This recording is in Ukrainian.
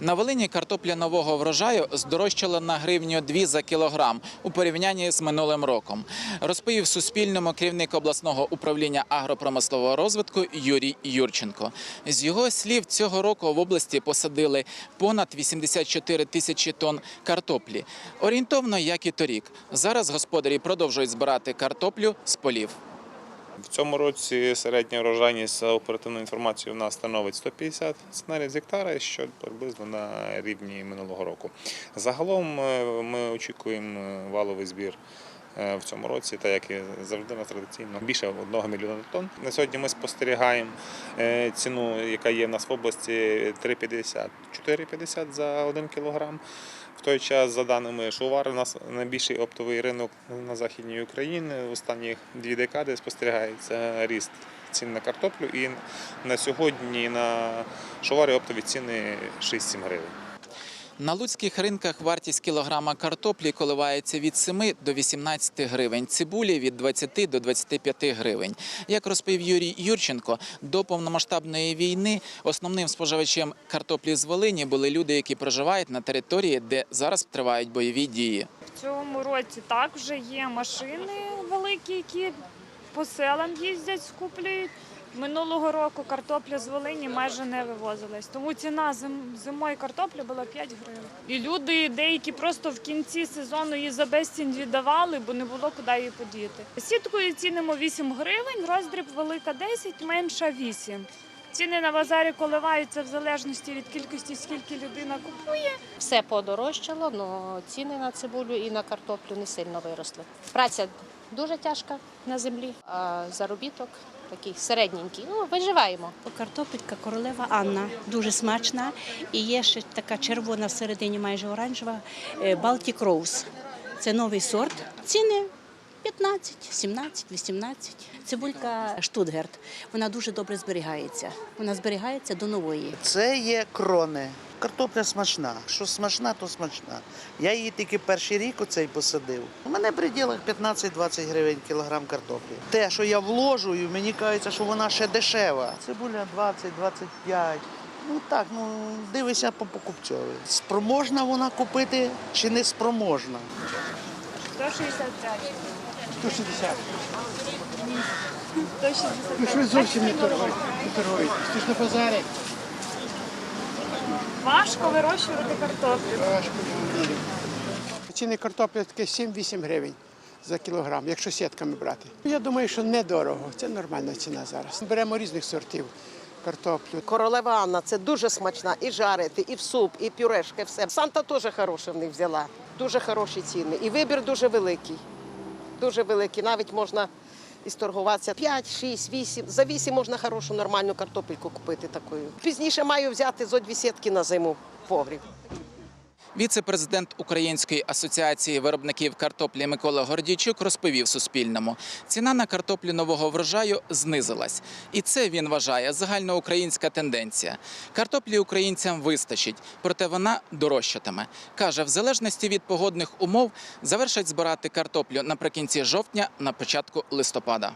На Волині картопля нового врожаю здорожчала на гривню 2 за кілограм у порівнянні з минулим роком. Розповів Суспільному керівник обласного управління агропромислового розвитку Юрій Юрченко. З його слів, цього року в області посадили понад 84 тисячі тонн картоплі. Орієнтовно, як і торік. Зараз господарі продовжують збирати картоплю з полів. В цьому році середня врожайність за оперативною інформацією у нас становить 150 сценарів з гектара, що приблизно на рівні минулого року. Загалом е, ми очікуємо е, валовий збір е, в цьому році, так як і завжди на традиційно більше 1 мільйона тонн. На сьогодні ми спостерігаємо ціну, яка є в нас в області 3,50 4,50 за 1 кілограм. Той час, за даними Шувар, у нас найбільший оптовий ринок на західній Україні. В останні дві декади спостерігається ріст цін на картоплю. І на сьогодні на Шуварі оптові ціни 6-7 гривень. На луцьких ринках вартість кілограма картоплі коливається від 7 до 18 гривень, цибулі від 20 до 25 гривень. Як розповів Юрій Юрченко, до повномасштабної війни основним споживачем картоплі з Волині були люди, які проживають на території, де зараз тривають бойові дії. В цьому році так вже є машини великі, які по селам їздять, скуплюють. Минулого року картопля з Волині майже не вивозилась, тому ціна зим, зимої картоплі була 5 гривень. І люди деякі просто в кінці сезону її за безцінь віддавали, бо не було куди її подіти. Сіткою цінимо 8 гривень, роздріб велика 10, менша 8. Ціни на базарі коливаються в залежності від кількості, скільки людина купує. Все подорожчало, але ціни на цибулю і на картоплю не сильно виросли. Праця дуже тяжка на землі, а заробіток такий середненький. Ну, виживаємо. Картопелька королева Анна дуже смачна. І є ще така червона всередині, майже оранжева е, Baltic Rose. Це новий сорт. Ціни 15, 17, 18. Цибулька Штутгарт. Вона дуже добре зберігається. Вона зберігається до нової. Це є крони. Картопля смачна. Що смачна, то смачна. Я її тільки перший рік оцей посадив. У мене в пределах 15-20 гривень кілограм картоплі. Те, що я вложую, мені кажеться, що вона ще дешева. Цибуля 20-25. Ну так, ну дивися по покупцьові. Спроможна вона купити чи не спроможна? 165. 160. 160. Ну що ви зовсім не торгуєте? Не. Ти ж на базарі. Важко вирощувати картоплю. Важко. Ціни картоплі таке 7-8 гривень за кілограм, якщо сітками брати. Я думаю, що недорого. Це нормальна ціна зараз. Беремо різних сортів картоплю. Королева Анна це дуже смачна. І жарити, і в суп, і пюрешки, все. Санта теж хороше в них взяла. Дуже хороші ціни. І вибір дуже великий. Дуже великий. Навіть можна і сторгуватися 5, 6, 8. За 8 можна хорошу нормальну картопельку купити такою. Пізніше маю взяти зо дві сітки на зиму в погріб. Віце-президент Української асоціації виробників картоплі Микола Гордійчук розповів Суспільному, ціна на картоплю нового врожаю знизилась, і це він вважає загальноукраїнська тенденція. Картоплі українцям вистачить, проте вона дорожчатиме. каже, в залежності від погодних умов завершать збирати картоплю наприкінці жовтня, на початку листопада.